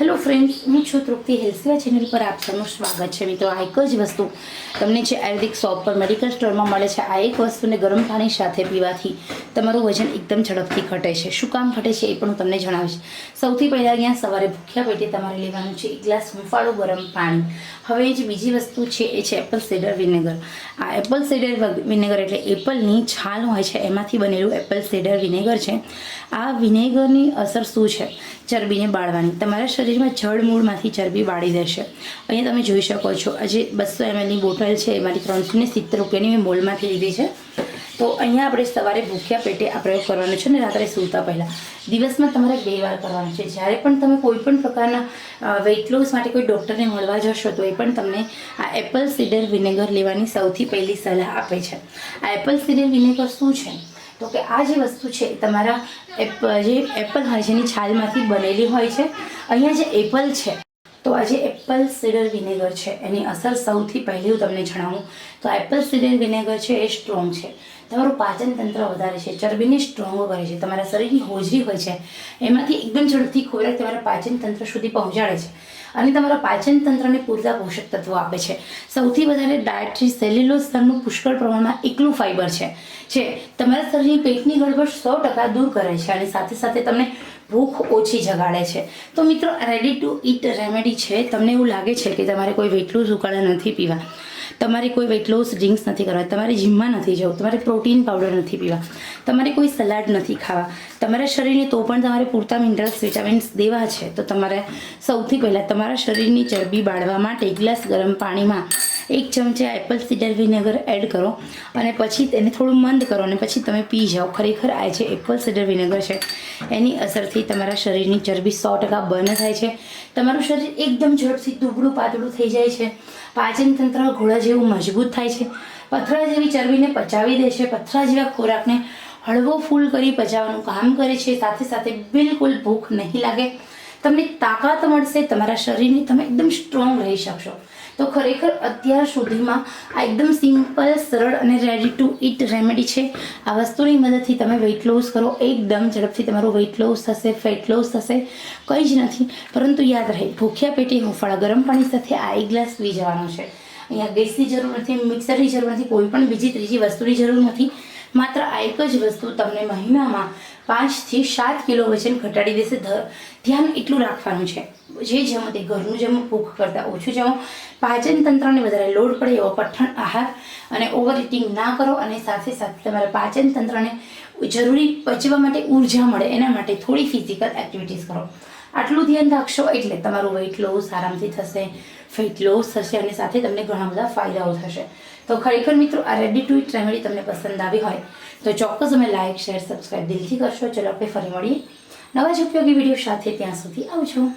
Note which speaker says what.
Speaker 1: Hello friends હું છું તૃપ્તિ હેલ્થવેર channel પર આપ સૌનું સ્વાગત છે. મિત્રો, આ એક જ વસ્તુ તમને જે આયુર્વેદિક શોપ પર મેડિકલ સ્ટોરમાં મળે છે, આ એક વસ્તુને ગરમ પાણી સાથે પીવાથી તમારું વજન એકદમ ઝડપથી ઘટે છે. શું કામ ઘટે છે એ પણ હું તમને જણાવીશ. સૌથી પહેલાં અહીંયા સવારે ભૂખ્યા પેટે તમારે લેવાનું છે એક ગ્લાસ હુંફાળું ગરમ પાણી. હવે જે બીજી વસ્તુ છે, એ છે એપલ સેડર વિનેગર આ એપલ સેડર વિનેગર એટલે એપલની છાલ હોય છે, એમાંથી બનેલું એપલ સેડર વિનેગર છે. આ વિનેગરની અસર શું છે? ચરબીને બાળવાની. તમારા શરીરમાં જળમૂળમાંથી ચરબી બાળી દેશે અહીંયા તમે જોઈ શકો છો આજે બસો એમએલની બોટલ છે એ મારી ત્રણસો ને સિત્તેર રૂપિયાની મેં મોલમાંથી લીધી છે. તો અહીંયા આપણે સવારે ભૂખ્યા પેટે આ પ્રયોગ કરવાનો છે ને રાત્રે સૂતા પહેલાં. દિવસમાં તમારે બે વાર કરવાનો છે. જ્યારે પણ તમે કોઈ પણ પ્રકારના વેઇટ લોસ માટે કોઈ ડૉક્ટરને મળવા જશો, તો એ પણ તમને આ એપલ સીડર વિનેગર લેવાની સૌથી પહેલી સલાહ આપે છે. આ એપલ સીડર વિનેગર શું છે? તો કે આ જે વસ્તુ છે એ તમારા જે એપલ હોય છાલમાંથી બનેલી હોય છે, અહીંયા જે એપલ છે, તો આ જે એપલ સીડર વિનેગર છે, એની અસર સૌથી પહેલી હું તમને જણાવું. તો એપલ સીડર વિનેગર છે એ સ્ટ્રોંગ છે. તમારું પાચન તંત્ર વધારે છે, ચરબીને સ્ટ્રોંગ કરે છે, તમારા શરીરની હોજરી હોય છે, એમાંથી એકદમ ઝડપથી ખોરાક તમારા પાચન તંત્ર સુધી પહોંચાડે છે. અને તમારા પાચન તંત્રને પૂરતા પોષક તત્વો આપે છે. સૌથી વધારે ડાયટરી સેલ્યુલોઝ સ્તરનું પુષ્કળ પ્રમાણમાં એકલું ફાઇબર છે, જે તમારા શરીરની પેટની ગડબડ સો ટકા દૂર કરે છે અને સાથે સાથે તમને ભૂખ ઓછી જગાડે છે. તો મિત્રો રેડી ટુ ઇટ રેમેડી છે. તમને એવું લાગે છે કે તમારે કોઈ વેટલું ઉકાળા નથી પીવા. તમારે કોઈ વેટ લોસ ડ્રિંક્સ નથી કરવા. તમારે જીમમાં નથી જવું. તમારે પ્રોટીન પાવડર નથી પીવા. તમારે કોઈ સલાડ નથી ખાવા. તમારા શરીરને તો પણ તમારે પૂરતા મિનરલ્સ વિટામિન્સ દેવા છે. તો તમારે સૌથી પહેલાં તમારા શરીરની ચરબી બાળવા માટે ગ્લાસ ગરમ પાણીમાં એક ચમચા એપલ સીડર વિનેગર એડ કરો અને પછી તેને થોડું મંદ કરો અને પછી તમે પી જાઓ. ખરેખર આ જે એપલ સીડર વિનેગર છે, એની અસરથી તમારા શરીરની ચરબી સો ટકા બંધ થાય છે. તમારું શરીર એકદમ ઝડપથી દુબળું પાતળું થઈ જાય છે. પાચન તંત્ર ઘોડા જેવું મજબૂત થાય છે. પથરા જેવી ચરબીને પચાવી દે છે. પથરા જેવા ખોરાકને હળવો ફૂલ કરી પચાવવાનું કામ કરે છે. સાથે સાથે બિલકુલ ભૂખ નહીં લાગે. તમને તાકાત મળશે, તમારા શરીરની તમે એકદમ સ્ટ્રોંગ રહી શકશો. તો ખરેખર અત્યાર સુધીમાં આ એકદમ સિમ્પલ સરળ અને રેડી ટુ ઇટ રેમેડી છે. આ વસ્તુની મદદથી તમે વેઇટ લોસ કરો. એકદમ ઝડપથી તમારું વેઇટ લોસ થશે ફેટ લોસ થશે, કંઈ જ નથી. પરંતુ યાદ રહે, ભૂખ્યા પેટે હુંફાળા ગરમ પાણી સાથે આ એક ગ્લાસ પી જવાનો છે. અહીંયા ગેસની જરૂર નથી મિક્સરની જરૂર નથી, કોઈ પણ બીજી ત્રીજી વસ્તુની જરૂર નથી. માત્ર આ એક જ વસ્તુ તમને મહિનામાં પાંચથી સાત કિલો વજન ઘટાડી દેશે. ધ્યાન એટલું રાખવાનું છે. જે જમો તે ઘરનું જમો ભૂખ કરતાં ઓછું જમો. પાચન તંત્રને વધારે લોડ પડે એવો કઠણ આહાર અને ઓવર ઇટિંગ ના કરો અને સાથે સાથે તમારા પાચન તંત્રને જરૂરી પચવા માટે ઊર્જા મળે એના માટે થોડી ફિઝિકલ એક્ટિવિટીઝ કરો. આટલું ધ્યાન રાખશો એટલે તમારું વેઇટ લોસ આરામથી થશે ફેટ લોસ થશે અને સાથે તમને ઘણા બધા ફાયદાઓ થશે. તો ખરેખર મિત્રો, આ રેડી ટુ ઇટ રેમેડી તમને પસંદ આવી હોય, તો ચોક્કસ અમે લાઇક શેર સબસ્ક્રાઈબ દિલથી કરશો. ચલો, આપણે ફરી મળીએ નવા જ ઉપયોગી વીડિયો સાથે. ત્યાં સુધી આવજો.